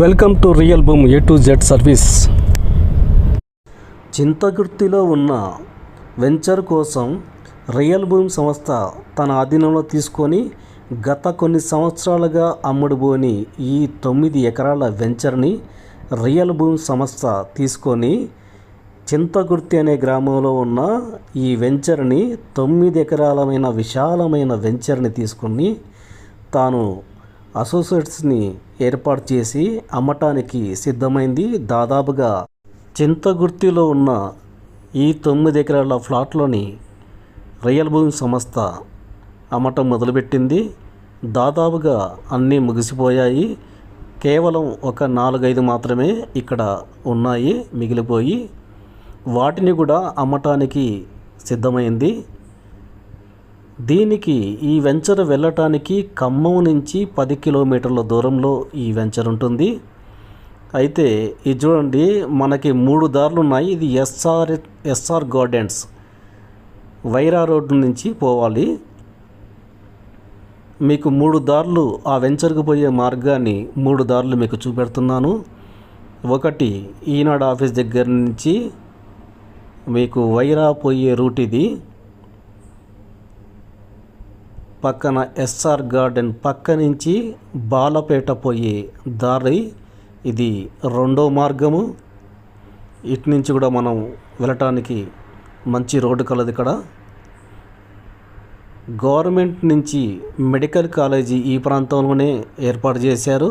Welcome to real boom A to Z service. చింతగుర్తిలో ఉన్న venture కోసం real boom సంస్థ తన ఆధీనంలో తీసుకొని గత కొన్ని సంవత్సరాలుగా అమ్ముడుబోని ఈ తొమ్మిది ఎకరాల వెంచర్ని రియల్ బూమ్ సంస్థ తీసుకొని చింతగుర్తి అనే గ్రామంలో ఉన్న ఈ వెంచర్ని తొమ్మిది ఎకరాలమైన విశాలమైన వెంచర్ని తీసుకుని తాను అసోసియేట్స్ని ఏర్పాటు చేసి అమ్మటానికి సిద్ధమైంది దాదాపుగా చింతగుర్తిలో ఉన్న ఈ తొమ్మిది ఎకరాల ఫ్లాట్లోని రియల్ భూమి సంస్థ అమ్మటం మొదలుపెట్టింది. దాదాపుగా అన్నీ ముగిసిపోయాయి. కేవలం ఒక నాలుగైదు మాత్రమే ఇక్కడ ఉన్నాయి మిగిలిపోయి. వాటిని కూడా అమ్మటానికి సిద్ధమైంది. దీనికి ఈ వెంచర్ వెళ్ళటానికి ఖమ్మం నుంచి పది కిలోమీటర్ల దూరంలో ఈ వెంచర్ ఉంటుంది. అయితే ఇది చూడండి మనకి మూడు దారులు ఉన్నాయి. ఇది SR SR gardens. Wyra road నుంచి పోవాలి. మీకు మూడు దారులు ఆ వెంచర్కు పోయే మార్గాన్ని మూడు దారులు మీకు చూపెడుతున్నాను. ఒకటి ఈనాడు ఆఫీస్ దగ్గర నుంచి మీకు వైరా పోయే రూట్ ఇది. పక్కన ఎస్ఆర్ గార్డెన్ పక్క నుంచి బాలపేట పోయే దారి. ఇది రెండో మార్గము. ఇటు నుంచి కూడా మనం వెళ్ళటానికి మంచి రోడ్డు కలదు ఇక్కడ. గవర్నమెంట్ నుంచి మెడికల్ కాలేజీ ఈ ప్రాంతంలోనే ఏర్పాటు చేశారు.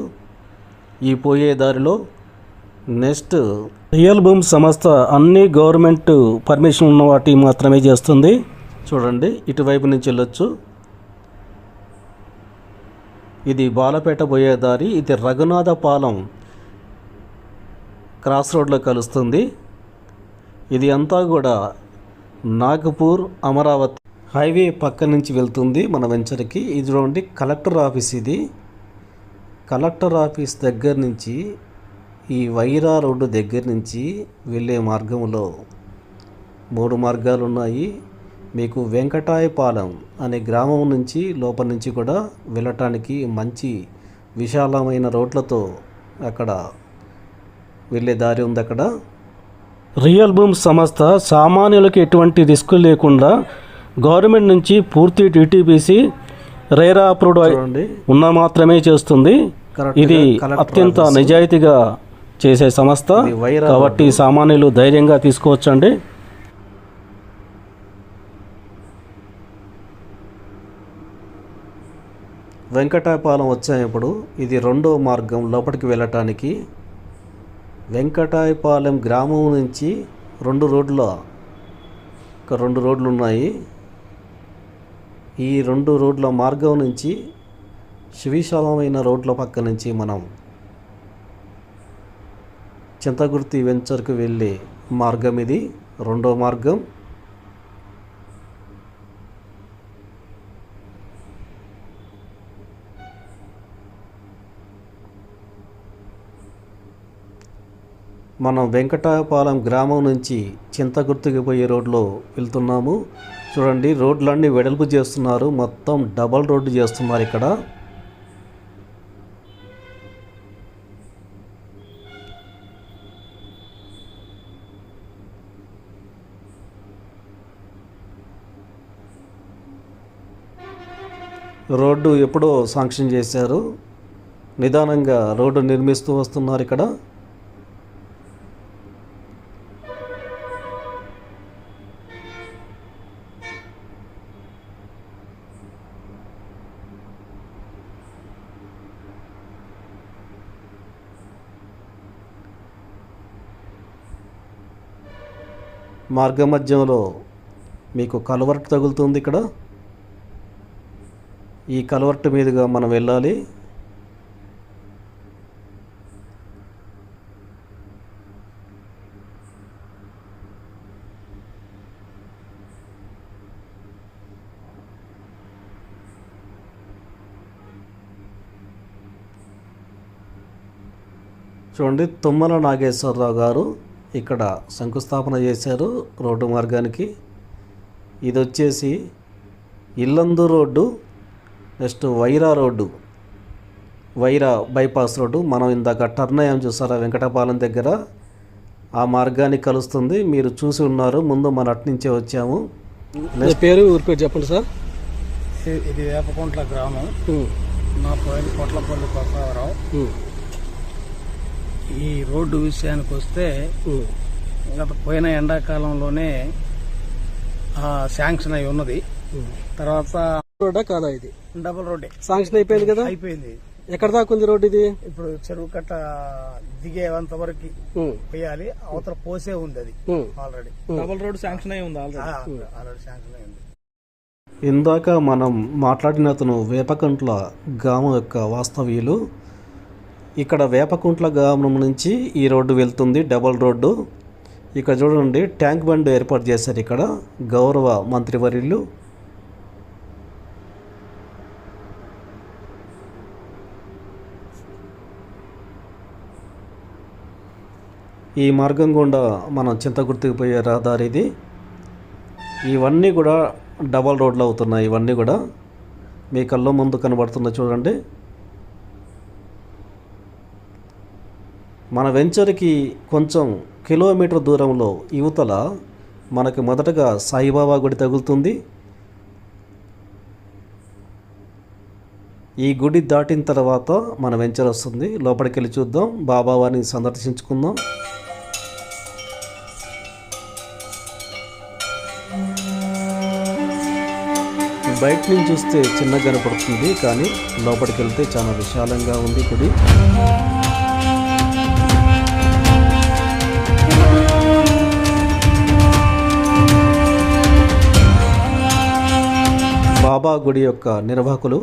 ఈ పోయే దారిలో నెక్స్ట్ రియల్ భూమ్ సంస్థ అన్ని గవర్నమెంట్ పర్మిషన్ ఉన్న వాటి మాత్రమే చేస్తుంది. చూడండి ఇటువైపు నుంచి వెళ్ళొచ్చు. ఇది బాలపేట పోయే దారి ఇది రఘునాథపాలెం క్రాస్ రోడ్లో కలుస్తుంది. ఇది అంతా కూడా నాగపూర్ అమరావతి హైవే పక్క నుంచి వెళ్తుంది మన వెంచర్కి. ఇది చూడండి కలెక్టర్ ఆఫీస్ ఇది. కలెక్టర్ ఆఫీస్ దగ్గర నుంచి ఈ వైరా రోడ్డు దగ్గర నుంచి వెళ్ళే మార్గంలో మూడు మార్గాలు ఉన్నాయి మీకు వెంకటాయపాలెం అనే గ్రామం నుంచి లోపల నుంచి కూడా వెళ్ళటానికి మంచి విశాలమైన రోడ్లతో అక్కడ వెళ్ళే దారి ఉంది అక్కడ. రియల్ భూమ్ సంస్థ సామాన్యులకు ఎటువంటి రిస్క్ లేకుండా గవర్నమెంట్ నుంచి పూర్తి టీటీపీసీ రేరా అప్రూవ్డ్ ఉన్న మాత్రమే చేస్తుంది. ఇది అత్యంత నిజాయితీగా చేసే సంస్థ. కాబట్టి సామాన్యులు ధైర్యంగా తీసుకోవచ్చండి. వెంకటాయపాలెం వచ్చేటప్పుడు ఇది రెండో మార్గం లోపలికి వెళ్ళటానికి వెంకటాయపాలెం గ్రామం నుంచి రెండు రోడ్ల ఒక రెండు రోడ్లు ఉన్నాయి ఈ రెండు రోడ్ల మార్గం నుంచి సువిశాలమైన రోడ్ల పక్క నుంచి మనం చింతగుర్తి వెంచర్కు వెళ్ళే మార్గం ఇది రెండో మార్గం. మనం వెంకటాయపాలెం గ్రామం నుంచి చింతగుర్తుకి పోయే రోడ్లో వెళ్తున్నాము. చూడండి రోడ్లన్నీ వెడల్పు చేస్తున్నారు. మొత్తం డబల్ రోడ్డు చేస్తున్నారు ఇక్కడ. రోడ్డు ఎప్పుడో శాంక్షన్ చేశారు. నిదానంగా రోడ్డు నిర్మిస్తూ వస్తున్నారు ఇక్కడ. మార్గ మధ్యంలో మీకు కలవర్ట్ తగులుతుంది ఇక్కడ. ఈ కలవర్ట్ మీదుగా మనం వెళ్ళాలి. చూడండి తుమ్మల నాగేశ్వరరావు గారు ఇక్కడ శంకుస్థాపన చేశారు రోడ్డు మార్గానికి. ఇది వచ్చేసి Illandu road next Wyra road. Wyra bypass road. మనం ఇందాక టర్న్ అయ్యాం చూసారా వెంకటపాలెం దగ్గర? ఆ మార్గాన్ని కలుస్తుంది. మీరు చూసి ఉన్నారు. ముందు మన అటు నుంచే వచ్చాము. పేరు ఊరి పేరు చెప్పండి సార్. ఇది- వేపకుంట్ల గ్రామం. నా పేరు కొట్లపల్లి కొత్తవరావు ఈ రోడ్డు విషయానికి వస్తే గత పోయిన ఎండాకాలంలోనే ఆ, శాంక్షన్ అయి ఉన్నది. తర్వాత రోడ్డా కాదా ఇది? డబుల్ రోడ్డే. శాంక్షన్ అయిపోయింది కదా? అయిపోయింది. ఎక్కడ దాకా ఉంది రోడ్డు ఇది? ఇప్పుడు చెరువు కట్ట దిగేంత వరకు పోయాలి. అవతల పోసే ఉంది అది ఆల్రెడీ. డబుల్ రోడ్ శాంక్షన్ అయి ఉంది ఆల్రెడీ శాంక్షన్ అయి ఉంది. ఇందాక మనం మాట్లాడిన అతను వేపకుంట్ల గ్రామం యొక్క వాస్తవ్యులు. ఇక్కడ వేపకుంట్ల గ్రామం నుంచి ఈ రోడ్డు వెళ్తుంది డబల్ రోడ్డు. ఇక్కడ చూడండి ట్యాంక్ బండ్ ఏర్పాటు చేశారు ఇక్కడ గౌరవ మంత్రివర్యులు. ఈ మార్గం గుండా మనం చింతగుర్తికి పోయే రహదారి ఇది. ఇవన్నీ కూడా డబల్ రోడ్లు అవుతున్నాయి ఇవన్నీ కూడా. మీ కళ్ళ ముందు కనబడుతున్న చూడండి. మన వెంచర్కి కొంచెం కిలోమీటర్ దూరంలో యువతల మనకి మొదటగా సాయిబాబా గుడి తగులుతుంది. ఈ గుడి దాటిన తర్వాత మన వెంచర్ వస్తుంది. లోపలికి వెళ్ళి చూద్దాం బాబావారిని సందర్శించుకుందాం. బయట నుంచి చూస్తే చిన్నగా కనపడుతుంది. కానీ లోపలికి వెళ్తే చాలా విశాలంగా ఉంది గుడి. బాబా గుడి యొక్క నిర్వాహకులు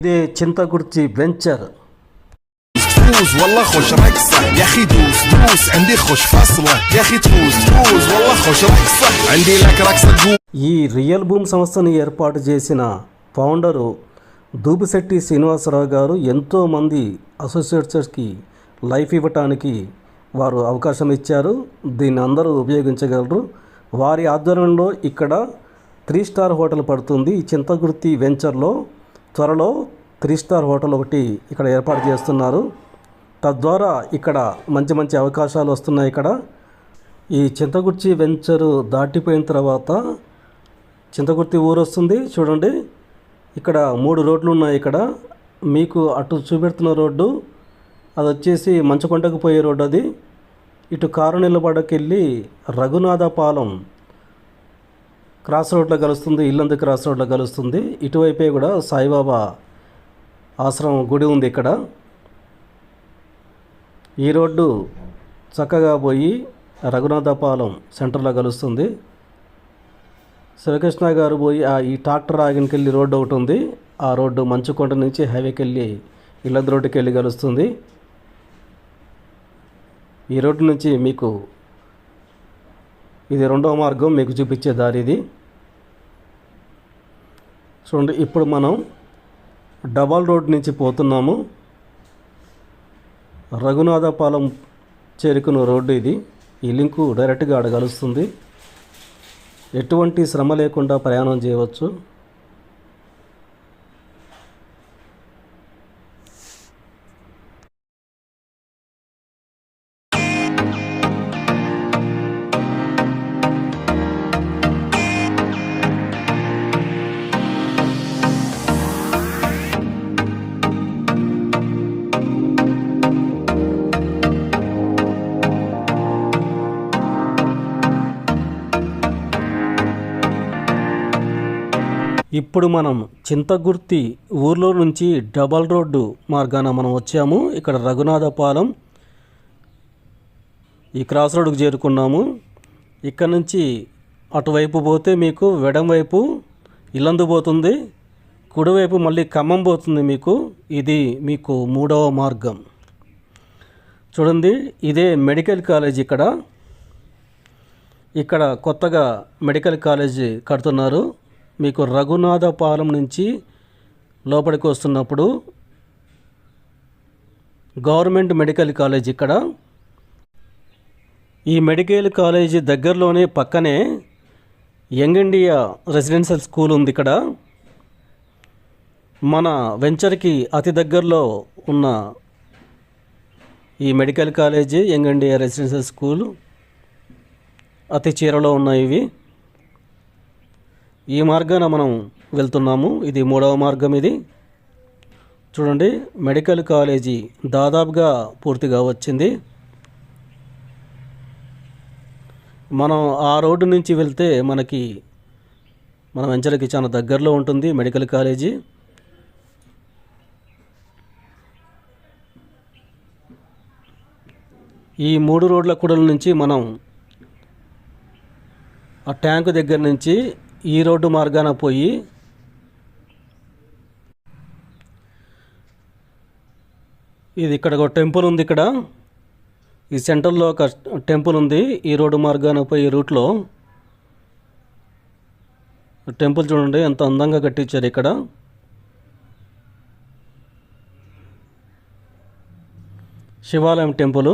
ఇదే చింతగుర్చి వెంచర్ تفوز والله خوش رقصة يا اخي دوس دوس عندي خوش فصلة يا اخي تفوز تفوز والله خوش رقصة عندي لك رقصة تقول ఈ రియల్ భూమ్ సంస్థని ఏర్పాటు చేసిన ఫౌండరు దూపిశెట్టి శ్రీనివాసరావు గారు ఎంతోమంది అసోసియేట్స్కి లైఫ్ ఇవ్వటానికి వారు అవకాశం ఇచ్చారు దీన్ని అందరూ ఉపయోగించగలరు వారి ఆధ్వర్యంలో ఇక్కడ త్రీ స్టార్ హోటల్ పడుతుంది. ఈ చింతగుర్తి వెంచర్లో త్వరలో త్రీ స్టార్ హోటల్ ఒకటి ఇక్కడ ఏర్పాటు చేస్తున్నారు. తద్వారా ఇక్కడ మంచి మంచి అవకాశాలు వస్తున్నాయి ఇక్కడ. ఈ చింతగుర్చి వెంచరు దాటిపోయిన తర్వాత చింతగుర్తి ఊరు వస్తుంది. చూడండి ఇక్కడ మూడు రోడ్లు ఉన్నాయి ఇక్కడ. మీకు అటు చూపెడుతున్న రోడ్డు అది వచ్చేసి మంచుకొండకు పోయే రోడ్డు అది. ఇటు కారు నిలబడకెళ్ళి రఘునాథపాలెం క్రాస్ రోడ్లో కలుస్తుంది ఇల్లందు క్రాస్ రోడ్లో కలుస్తుంది. ఇటువైపే కూడా సాయిబాబా ఆశ్రమం గుడి ఉంది ఇక్కడ. ఈ రోడ్డు చక్కగా పోయి రఘునాథపాలెం సెంటర్లో కలుస్తుంది. శివకృష్ణ గారు పోయి ఆ ఈ ట్రాక్టర్ ఆగినకి వెళ్ళి రోడ్డు ఒకటి ఉంది. ఆ రోడ్డు మంచుకొండ నుంచి హైవేకి వెళ్ళి ఇల్లందు రోడ్డుకి వెళ్ళి కలుస్తుంది. ఈ రోడ్డు నుంచి మీకు ఇది రెండవ మార్గం మీకు చూపించే దారి ఇది. చూడండి ఇప్పుడు మనం డబల్ రోడ్ నుంచి పోతున్నాము. రఘునాథపాలెం చేరుకున్న రోడ్డు ఇది. ఈ లింకు డైరెక్ట్గా అడగలుస్తుంది. ఎటువంటి శ్రమ లేకుండా ప్రయాణం చేయవచ్చు. ఇప్పుడు మనం చింతగుర్తి ఊర్లో నుంచి డబల్ రోడ్డు మార్గాన మనం వచ్చాము. ఇక్కడ రఘునాథపాలెం ఈ క్రాస్ రోడ్డుకు చేరుకున్నాము. ఇక్కడ నుంచి అటువైపు పోతే మీకు వెడం వైపు ఇల్లందు పోతుంది. కుడివైపు మళ్ళీ ఖమ్మం పోతుంది మీకు. ఇది మీకు మూడవ మార్గం. చూడండి ఇదే మెడికల్ కాలేజ్ ఇక్కడ. ఇక్కడ కొత్తగా మెడికల్ కాలేజీ కడుతున్నారు. మీకు రఘునాథపాలెం నుంచి లోపలికి వస్తున్నప్పుడు గవర్నమెంట్ మెడికల్ కాలేజ్ ఇక్కడ. ఈ మెడికల్ కాలేజీ దగ్గరలోనే పక్కనే యంగ్ ఇండియా రెసిడెన్షియల్ స్కూల్ ఉంది ఇక్కడ. మన వెంచర్కి అతి దగ్గరలో ఉన్న ఈ medical college young India residential school అతి చీరలో ఉన్నాయి ఇవి. ఈ మార్గాన మనం వెళ్తున్నాము. ఇది మూడవ మార్గం ఇది. చూడండి మెడికల్ కాలేజీ దాదాపుగా పూర్తిగా వచ్చింది. మనం ఆ రోడ్డు నుంచి వెళ్తే మనకి మన వెంచర్కి చాలా దగ్గరలో ఉంటుంది మెడికల్ కాలేజీ. ఈ మూడు రోడ్ల కూడల నుంచి మనం ఆ ట్యాంకు దగ్గర నుంచి ఈ రోడ్డు మార్గాన పోయి ఇది ఇక్కడ ఒక టెంపుల్ ఉంది ఇక్కడ. ఈ సెంటర్లో ఒక టెంపుల్ ఉంది. ఈ రోడ్డు మార్గాన పోయి రూట్లో టెంపుల్ చూడండి ఎంత అందంగా కట్టించారు ఇక్కడ. శివాలయం టెంపుల్.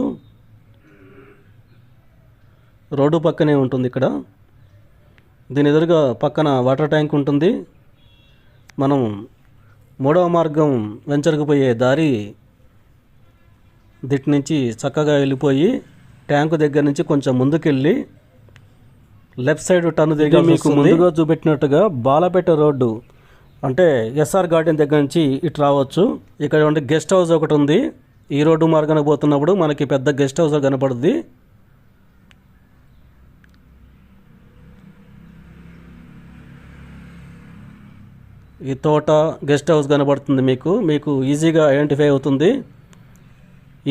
రోడ్డు పక్కనే ఉంటుంది ఇక్కడ. దీని ఎదురుగా పక్కన వాటర్ ట్యాంక్ ఉంటుంది. మనం మూడవ మార్గం వెంచర్కు పోయే దారి దిట్ నుంచి చక్కగా వెళ్ళిపోయి ట్యాంకు దగ్గర నుంచి కొంచెం ముందుకెళ్ళి లెఫ్ట్ సైడ్ టర్న్ తిరిగి మీకు ముందుగా చూపెట్టినట్టుగా బాలపేట రోడ్డు అంటే ఎస్ఆర్ గార్డెన్ దగ్గర నుంచి ఇటు రావచ్చు. ఇక్కడ ఉండే గెస్ట్ హౌస్ ఒకటి ఉంది. ఈ రోడ్డు మార్గాన పోతున్నప్పుడు మనకి పెద్ద గెస్ట్ హౌస్ కనపడుద్ది. ఈ తోట గెస్ట్ హౌస్ కనబడుతుంది మీకు. మీకు ఈజీగా ఐడెంటిఫై అవుతుంది.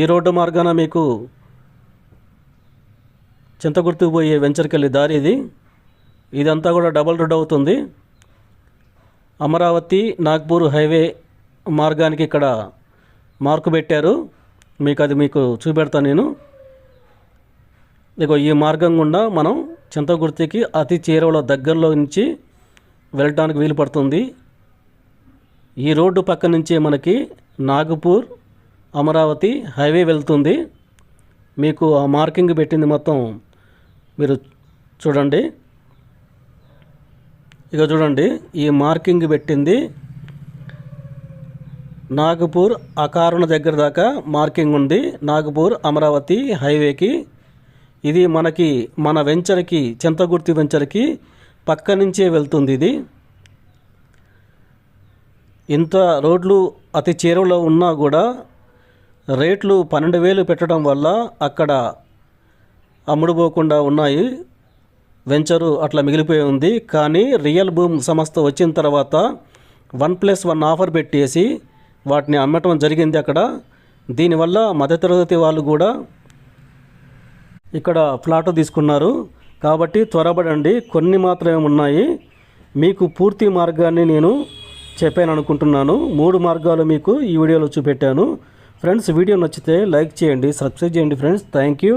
ఈ రోడ్డు మార్గాన మీకు చింతగుర్తుకు పోయే వెంచర్కి వెళ్ళే దారి ఇది. ఇదంతా కూడా డబల్ రోడ్ అవుతుంది. అమరావతి నాగ్పూర్ హైవే మార్గానికి ఇక్కడ మార్కు పెట్టారు. మీకు అది మీకు చూపెడతాను నేను. ఇక ఈ మార్గం గుండా మనం చింతగుర్తికి అతి చేరువలో దగ్గరలో నుంచి వెళ్ళటానికి వీలు పడుతుంది. ఈ రోడ్డు పక్క నుంచే మనకి నాగపూర్ అమరావతి హైవే వెళ్తుంది. మీకు ఆ మార్కింగ్ పెట్టింది మొత్తం మీరు చూడండి. ఇక చూడండి ఈ మార్కింగ్ పెట్టింది నాగపూర్ అకారణ దగ్గర దాకా మార్కింగ్ ఉంది. నాగపూర్ అమరావతి హైవేకి. ఇది మనకి మన వెంచర్కి చింతగుర్తి వెంచర్కి పక్క నుంచే వెళ్తుంది ఇది. ఇంత రోడ్లు అతి చేరువలో ఉన్నా కూడా రేట్లు పన్నెండు వేలు పెట్టడం వల్ల అక్కడ అమ్ముడుపోకుండా ఉన్నాయి. వెంచరు అట్లా మిగిలిపోయి ఉంది. కానీ రియల్ భూమ్ సంస్థ వచ్చిన తర్వాత వన్ ప్లస్ వన్ ఆఫర్ పెట్టేసి వాటిని అమ్మటం జరిగింది అక్కడ. దీనివల్ల మధ్యతరగతి వాళ్ళు కూడా ఇక్కడ ఫ్లాట్ తీసుకున్నారు. కాబట్టి త్వరపడండి. కొన్ని మాత్రమే ఉన్నాయి. మీకు పూర్తి మార్గాన్ని నేను చెప్పాను అనుకుంటున్నాను మూడు మార్గాలు మీకు ఈ వీడియోలో చూపెట్టాను. ఫ్రెండ్స్ వీడియో నచ్చితే లైక్ చేయండి సబ్స్క్రైబ్ చేయండి ఫ్రెండ్స్. Thank you.